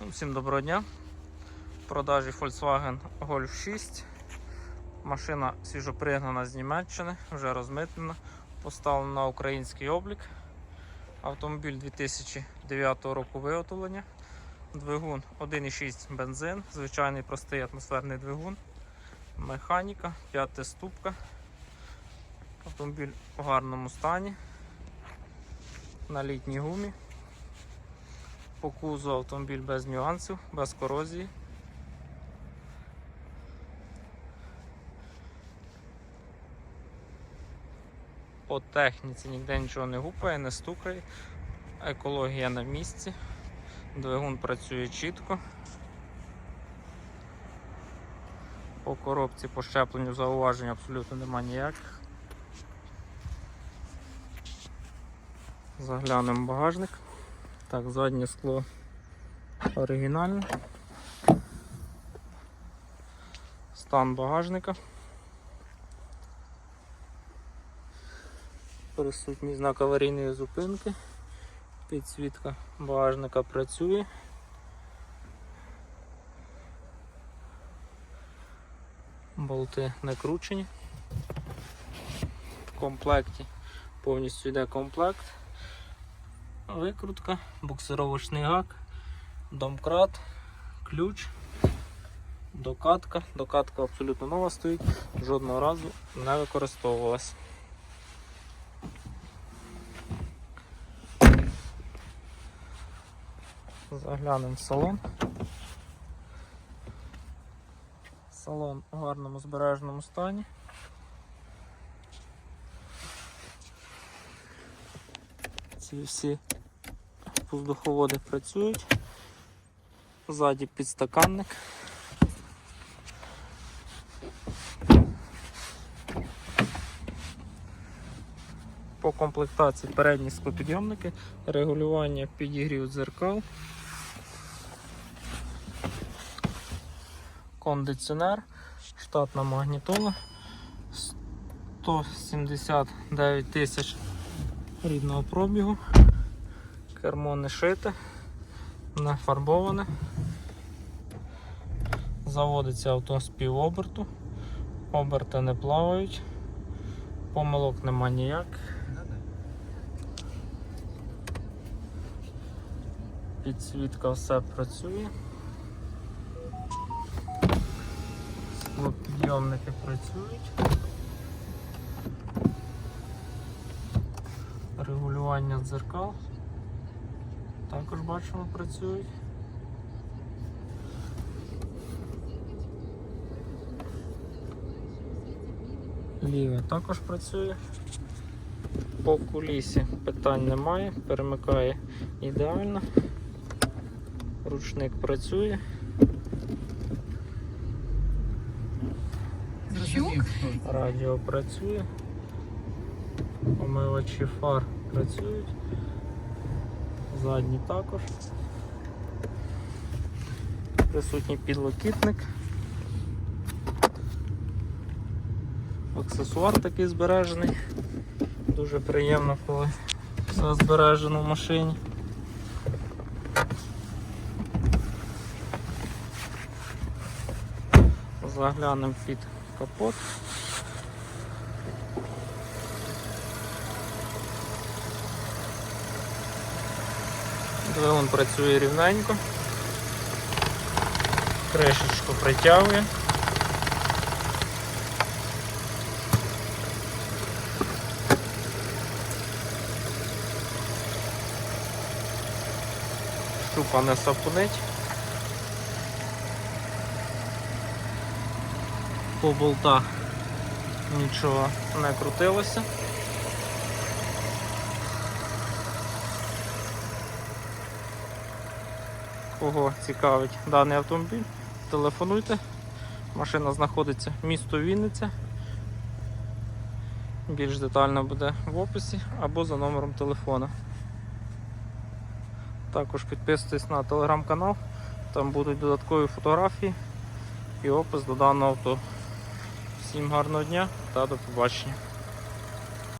Ну, Всім доброго дня. В продажі Volkswagen Golf 6. Машина свіжопригнана з Німеччини, вже розмитнена, поставлена на український облік. Автомобіль 2009 року виготовлення. Двигун 1,6 бензин, звичайний простий атмосферний двигун. Механіка, п'ятиступка. Автомобіль у гарному стані. На літній гумі. По кузу автомобіль без нюансів, без корозії. По техніці ніде нічого не гупає, не стукає. Екологія на місці. Двигун працює чітко. По коробці по щепленню зауважень абсолютно нема ніяких. Заглянемо багажник. Так, заднє скло оригінальне. Стан багажника. Присутній знак аварійної зупинки. Підсвітка багажника працює. Болти не кручені. В комплекті повністю йде комплект викрутка, буксировочний гак, домкрат, ключ, докатка. Докатка абсолютно нова стоїть, жодного разу не використовувалась. Заглянемо в салон. Салон у гарному збереженому стані. Ці всі воздуховоди працюють. Ззаді підстаканник. По комплектації передні склопідйомники, регулювання підігрів дзеркал, кондиціонер, штатна магнітола, 179 тисяч рідного пробігу, кермо не шите, не фарбоване. Заводиться авто з півоберту, оберти не плавають, помилок нема ніяких. Підсвітка все працює. Підйомники працюють. Регулювання дзеркал. Також бачимо працюють. Ліве також працює. По кулісі питань немає, перемикає ідеально. Ручник працює. Радіо працює. Омивачі фар працюють. Задні також. Присутній підлокітник. Аксесуар такий збережений. Дуже приємно, коли все збережено в машині. Заглянемо під капот. Двигун працює рівненько. Кришечку притягує. Щупа не сапунить. По болтах нічого не крутилося. Кого цікавить даний автомобіль, телефонуйте. Машина знаходиться в місто Вінниця. Більш детально буде в описі або за номером телефона. Також підписуйтесь на телеграм-канал, там будуть додаткові фотографії і опис до даного авто. Всім гарного дня та до побачення.